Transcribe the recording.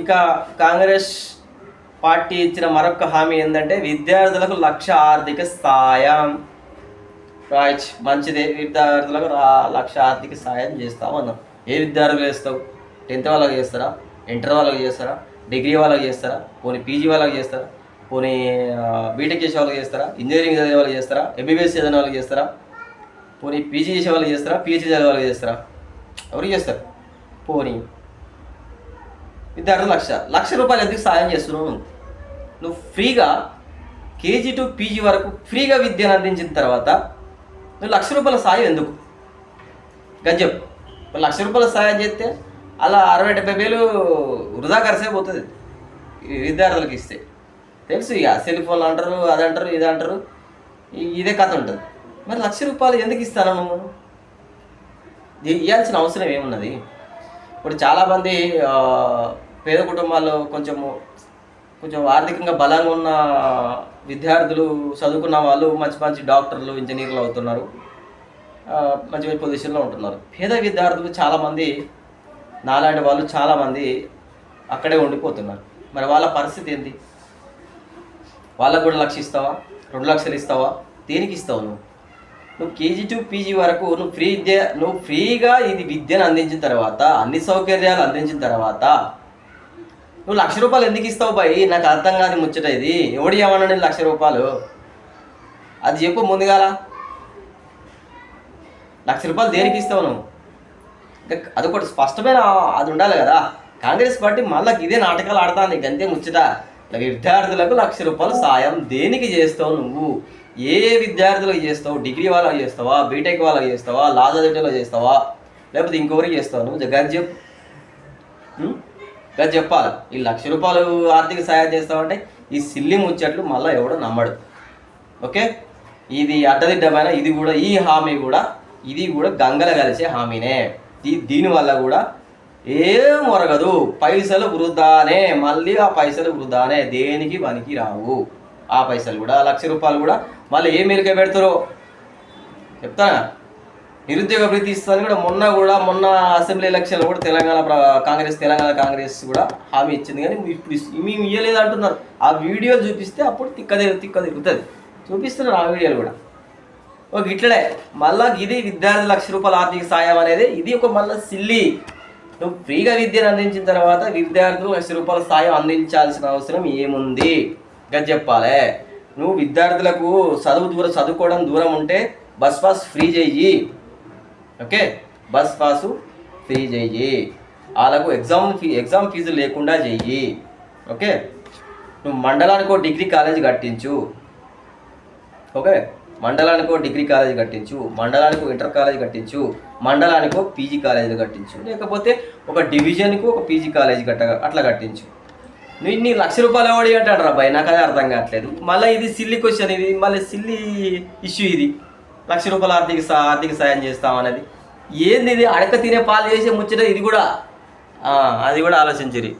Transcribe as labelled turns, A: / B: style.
A: ఇక కాంగ్రెస్ పార్టీ ఇచ్చిన మరొక హామీ ఏంటంటే విద్యార్థులకు లక్ష ఆర్థిక సాయం. రైట్ మంచిది. విద్యార్థులకు లక్ష ఆర్థిక సాయం చేస్తావు అన్నాం ఏ విద్యార్థులు చేస్తావు? టెన్త్ వాళ్ళకి చేస్తారా? ఇంటర్ వాళ్ళకి చేస్తారా? డిగ్రీ వాళ్ళకి చేస్తారా? పోనీ పీజీ వాళ్ళకి చేస్తారా? పోనీ బీటెక్ చేసే వాళ్ళకి చేస్తారా? ఇంజనీరింగ్ చదివే వాళ్ళకి చేస్తారా? ఎంబీబీఎస్ చదివిన వాళ్ళకి చేస్తారా? పోనీ పీజీ చేసే వాళ్ళకి చేస్తారా? పీహెచ్డీ చదివే వాళ్ళకి చేస్తారా? ఎవరికి చేస్తారు? పోనీ విద్యార్థులు లక్ష. లక్ష రూపాయలు ఎందుకు సాయం చేస్తున్నావు నువ్వు? నువ్వు ఫ్రీగా కేజీ టు పీజీ వరకు ఫ్రీగా విద్యను అందించిన తర్వాత నువ్వు లక్ష రూపాయల సాయం ఎందుకు? గజ్జం లక్ష రూపాయల సాయం చేస్తే అలా అరవై డెబ్బై వేలు వృధా ఖర్చే పోతుంది విద్యార్థులకు ఇస్తే. తెలుసు ఇక సెల్ ఫోన్లు అంటారు అది అంటారు ఇది అంటారు ఇదే కథ ఉంటుంది. మరి లక్ష రూపాయలు ఎందుకు ఇస్తాను నువ్వు? ఇవ్వాల్సిన అవసరం ఏమున్నది? ఇప్పుడు చాలామంది పేద కుటుంబాల్లో కొంచెము కొంచెం ఆర్థికంగా బలంగా ఉన్న విద్యార్థులు చదువుకున్న వాళ్ళు మంచి మంచి డాక్టర్లు ఇంజనీర్లు అవుతున్నారు. మంచి మంచి పొజిషన్లో ఉంటున్నారు. పేద విద్యార్థులు చాలామంది నాలాంటి వాళ్ళు చాలామంది అక్కడే ఉండిపోతున్నారు. మరి వాళ్ళ పరిస్థితి ఏంటి? వాళ్ళకు కూడా లక్ష ఇస్తావా? రెండు లక్షలు ఇస్తావా? దేనికి ఇస్తావు నువ్వు? నువ్వు కేజీ టు పీజీ వరకు నువ్వు ఫ్రీ విద్య నువ్వు ఫ్రీగా ఇది విద్యను అందించిన తర్వాత అన్ని సౌకర్యాలు అందించిన తర్వాత నువ్వు లక్ష రూపాయలు ఎందుకు ఇస్తావు బాయి? నాకు అర్థం కాదు ముచ్చట ఇది. ఎవడు ఏమన్నా లక్ష రూపాయలు? అది చెప్పు ముందుగాల. లక్ష రూపాయలు దేనికి ఇస్తావు నువ్వు? అది అదొకటి స్పష్టమైన అది ఉండాలి కదా. కాంగ్రెస్ పార్టీ మళ్ళీ ఇదే నాటకాలు ఆడతాను నీకు అంతే ముచ్చట విద్యార్థులకు లక్ష రూపాయలు సాయం దేనికి చేస్తావు నువ్వు? ఏ ఏ విద్యార్థులకు చేస్తావు? డిగ్రీ వాళ్ళకి చేస్తావా? బీటెక్ వాళ్ళకి చేస్తావా? లా చదివేటలో చేస్తావా? లేకపోతే ఇంకొకరికి చేస్తావు? నువ్వు గది చెప్పు. గది చెప్పాలి? ఈ లక్ష రూపాయలు ఆర్థిక సహాయం చేస్తావంటే ఈ సిల్లి ముచ్చట్లు మళ్ళీ ఎవడో నమ్మడు. ఓకే? ఇది అడ్డదిడ్డమైన ఇది కూడా ఈ హామీ కూడా ఇది కూడా గంగల కలిసే హామీనే. దీ దీనివల్ల కూడా ఏం ఒరగదు. పైసలు వృధానే. మళ్ళీ ఆ పైసలు వృధానే. దేనికి పనికి రావు ఆ పైసలు కూడా లక్ష రూపాయలు కూడా మళ్ళీ ఏ మేరకే పెడతారో? చెప్తానా? నిరుద్యోగ భృతి ఇస్తాను కూడా మొన్న కూడా మొన్న అసెంబ్లీ ఎలక్షన్లో కూడా తెలంగాణ కాంగ్రెస్ తెలంగాణ కాంగ్రెస్ కూడా హామీ ఇచ్చింది. కానీ ఇప్పుడు మేము ఇవ్వలేదు అంటున్నారు. ఆ వీడియోలు చూపిస్తే అప్పుడు తిక్క తిక్క తిరుగుతుంది. చూపిస్తున్నారు ఆ వీడియోలు కూడా. ఒక ఇట్లనే మళ్ళా ఇది విద్యార్థి లక్ష రూపాయల ఆర్థిక సాయం అనేది ఇది ఒక మళ్ళీ సిల్లి. నువ్వు ఫ్రీగా విద్యను అందించిన తర్వాత విద్యార్థులు లక్ష రూపాయల సాయం అందించాల్సిన అవసరం ఏముంది? గది చెప్పాలి. నువ్వు విద్యార్థులకు చదువు దూరం చదువుకోవడం దూరం ఉంటే బస్ పాస్ ఫ్రీ చెయ్యి. ఓకే? బస్ పాసు ఫ్రీ చెయ్యి. వాళ్ళకు ఎగ్జామ్ ఫీ ఎగ్జామ్ ఫీజు లేకుండా చెయ్యి. ఓకే? నువ్వు మండలానికో డిగ్రీ కాలేజ్ కట్టించు. ఓకే? మండలానికో డిగ్రీ కాలేజ్ కట్టించు. మండలానికి ఇంటర్ కాలేజ్ కట్టించు. మండలానికో పీజీ కాలేజీలు కట్టించు. లేకపోతే ఒక డివిజన్కు ఒక పీజీ కాలేజ్ కట్ట అట్లా కట్టించు. నువ్వు నీ లక్ష రూపాయలు ఎవడి అంటాడు రా నాకు అదే అర్థం కావట్లేదు. మళ్ళీ ఇది సిల్లి క్వశ్చన్ ఇది. మళ్ళీ సిల్లి ఇష్యూ ఇది. లక్ష రూపాయల ఆర్థిక సా ఆర్థిక సాయం చేస్తామనేది ఏంది ఇది? అడక తినే పాలు చేసే ముచ్చట ఇది కూడా. అది కూడా ఆలోచించరి.